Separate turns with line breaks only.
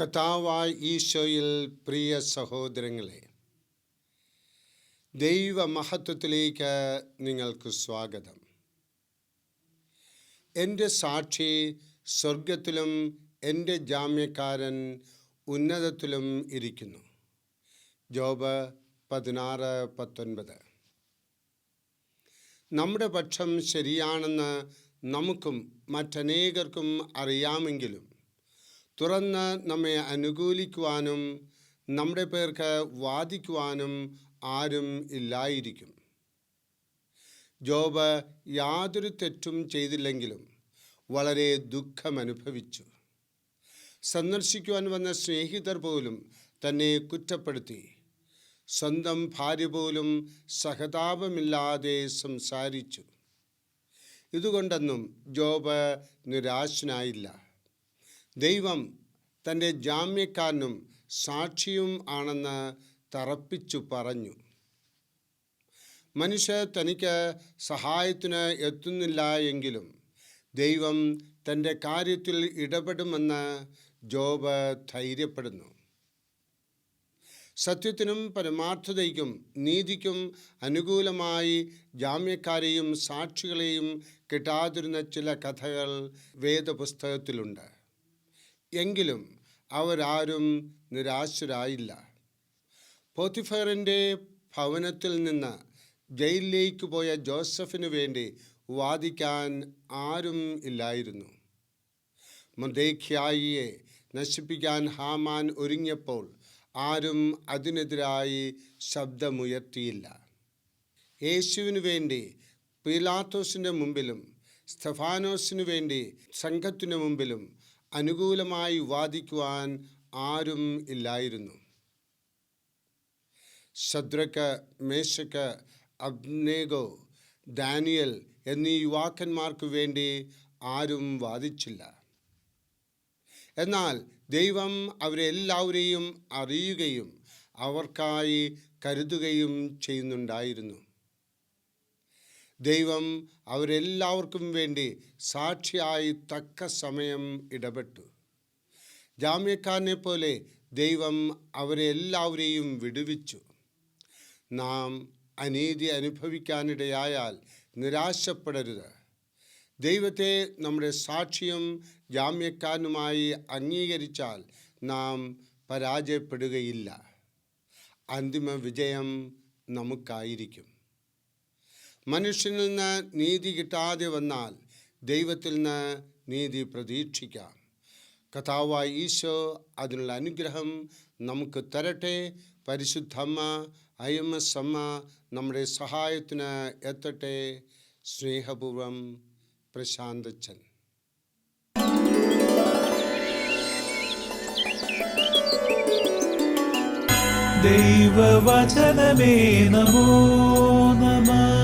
കഥാവായ ഈശോയിൽ പ്രിയ സഹോദരങ്ങളെ ദൈവ മഹത്വത്തിലേക്ക് നിങ്ങൾക്ക് സ്വാഗതം. എന്റെ സാക്ഷി സ്വർഗത്തിലും എന്റെ ജാമ്യക്കാരൻ ഉന്നതത്തിലും ഇരിക്കുന്നു. ജോബ് പതിനാറ് പത്തൊൻപത്. നമ്മുടെ പക്ഷം ശരിയാണെന്ന് നമുക്കും മറ്റനേകർക്കും അറിയാമെങ്കിലും തുറന്ന് നമ്മെ അനുകൂലിക്കുവാനും നമ്മുടെ പേർക്ക് വാദിക്കുവാനും ആരും ഇല്ലായിരിക്കും. ജോബ് യാതൊരു തെറ്റും ചെയ്തില്ലെങ്കിലും വളരെ ദുഃഖമനുഭവിച്ചു. സന്ദർശിക്കുവാൻ വന്ന സ്നേഹിതർ പോലും തന്നെ കുറ്റപ്പെടുത്തി. സ്വന്തം ഭാര്യ പോലും സഹതാപമില്ലാതെ സംസാരിച്ചു. ഇതുകൊണ്ടൊന്നും ജോബ് നിരാശനായില്ല. ദൈവം തന്റെ ജാമ്യക്കാരനും സാക്ഷിയും ആണെന്ന് തറപ്പിച്ചു പറഞ്ഞു. മനുഷ്യ തനിക്ക് സഹായത്തിന് എത്തുന്നില്ല എങ്കിലും ദൈവം തന്റെ കാര്യത്തിൽ ഇടപെടുമെന്ന് ജോബ് ധൈര്യപ്പെടുന്നു. സത്യത്തിനും പരമാർത്ഥതയ്ക്കും നീതിക്കും അനുകൂലമായി ജാമ്യക്കാരെയും സാക്ഷികളെയും കിട്ടാതിരുന്ന ചില കഥകൾ വേദപുസ്തകത്തിലുണ്ട്. എങ്കിലും അവരാരും നിരാശരായില്ല. പോത്തിഫറിന്റെ ഭവനത്തിൽ നിന്ന് ജയിലിലേക്ക് പോയ ജോസഫിനു വേണ്ടി വാദിക്കാൻ ആരും ഇല്ലായിരുന്നു. മുദേഖ്യായിയെ നശിപ്പിക്കാൻ ഹാമാൻ ഒരുങ്ങിയപ്പോൾ ആരും അതിനെതിരായി ശബ്ദമുയർത്തിയില്ല. യേശുവിനു വേണ്ടി പീലാത്തോസിന്റെ മുമ്പിലും സ്തഫാനോസിനു വേണ്ടി സംഘത്തിനു മുമ്പിലും അനുകൂലമായി വാദിക്കുവാൻ ആരും ഇല്ലായിരുന്നു. ശദ്രക്ക് മേശക്ക് അബ്നേഗോ ഡാനിയൽ എന്നീ യുവാക്കന്മാർക്ക് വേണ്ടി ആരും വാദിച്ചില്ല. എന്നാൽ ദൈവം അവരെല്ലാവരെയും അറിയുകയും അവർക്കായി കരുതുകയും ചെയ്യുന്നുണ്ടായിരുന്നു. ദൈവം അവരെല്ലാവർക്കും വേണ്ടി സാക്ഷിയായി തക്ക സമയം ഇടപെട്ടു. ജാമ്യക്കാരനെ പോലെ ദൈവം അവരെ എല്ലാവരെയും വിടുവിച്ചു. നാം അനീതി അനുഭവിക്കാനിടയായാൽ നിരാശപ്പെടരുത്. ദൈവത്തെ നമ്മുടെ സാക്ഷിയും ജാമ്യക്കാരനുമായി അംഗീകരിച്ചാൽ നാം പരാജയപ്പെടുകയില്ല. അന്തിമ വിജയം നമുക്കായിരിക്കും. മനുഷ്യനിൽ നിന്ന് നീതി കിട്ടാതെ വന്നാൽ ദൈവത്തിൽ നിന്ന് നീതി പ്രതീക്ഷിക്കാം. കഥാവായ ഈശോ അതിനുള്ള അനുഗ്രഹം നമുക്ക് തരട്ടെ. പരിശുദ്ധമ്മ അയ്യമ്മസമ്മ നമ്മുടെ സഹായത്തിന് എത്തട്ടെ. സ്നേഹപൂർവം പ്രശാന്തച്ചൻ
ദൈവവചനമേ നമോ നമ.